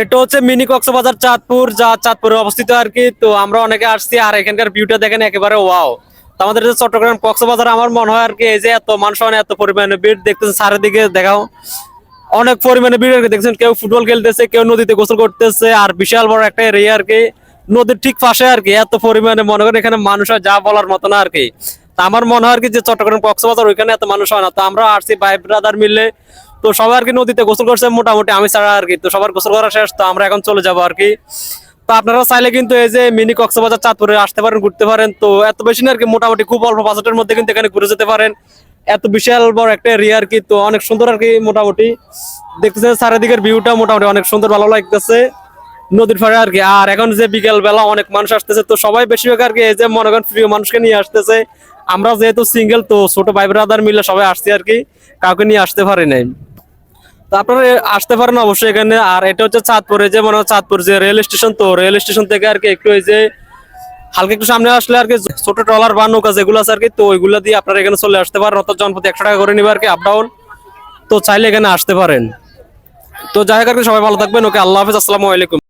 এটা হচ্ছে মিনি কক্সবাজার চাঁদপুর, যা চাঁদপুরে অবস্থিত আর কি। তো আমরা অনেকে আসছি আর এখানকার ভিউটা দেখেন একেবারে ওয়াও আমাদের যে চট্টগ্রাম কক্সবাজার, আমার মনে হয় আর কি এই যে এত মানুষ এত পরিমাণে ভিড়, দেখতেছেন চারিদিকে, দেখাও। অনেক পরিমাণে ভিড় দেখছেন কেউ ফুটবল খেলতেছে, কেউ নদীতে গোসল করতেছে, আর বিশাল বড় একটা এরিয়া আর কি, নদীর ঠিক পাশে আর কি, এত পরিমাণে মনে করেন এখানে মানুষ যা বলার মতো না আর কি। আমার মনে হয় আর কি যে চট্টগ্রাম কক্সবাজার, ওইখানে এত মানুষ হয় না। তো আমরা আসছি ভাই ব্রাদার মিলে তো সবাই আর কি নদীতে গোসল করছে, মোটামুটি আমি ছাড়া আর কি। তো সবার গোসল করা শেষ, তো আমরা এখন চলে যাব আর কি। তো আপনারা চাইলে কিন্তু এই যে মিনি কক্সবাজার চাঁদপুরে আসতে পারেন, ঘুরতে পারেন। তো এত বেশি না আর কি, মোটামুটি খুব অল্প বাজেটের মধ্যে কিন্তু এখানে ঘুরে যেতে পারেন। এত বিশাল বড় একটা এরিয়া আর কি, তো অনেক সুন্দর আর কি মোটামুটি। দেখতেছেন চারিদিকের ভিউটা মোটামুটি অনেক সুন্দর, ভালো লাগতেছে। নদীর পাড়ে আর কি, আর এখন যে বিকেল বেলা অনেক মানুষ আসতেছে, তো সবাই বেশিরভাগ আর কি এই যে মনে করেন প্রিয় মানুষকে নিয়ে আসতেছে। আমরা যেহেতু সিঙ্গেল তো ছোট ভাই ব্রাদার মিলে সবাই আসছি আর কি, কাউকে নিয়ে আসতে পারি নাই। তো আপনারা আসতে পারেন অবশ্যই এখানে। আর এটা হচ্ছে চাঁদপুরে, যে মনে হয় চাঁদপুর যে রেল স্টেশন তো, রেল স্টেশন থেকে আর কি একটু ওই যে হালকা একটু সামনে আসলে আর কি ছোট ট্রলার বা নৌকা যেগুলো আছে আর কি, তো ওইগুলো দিয়ে আপনারা এখানে চলে আসতে পারেন। অর্থাৎ জনপ্রতি একশো টাকা করে নিবে আর কি আপ ডাউন তো চাইলে এখানে আসতে পারেন। তো যাই হোক আর কি, সবাই ভালো থাকবেন। ওকে, আল্লাহ হাফিজ, আসসালামু আলাইকুম।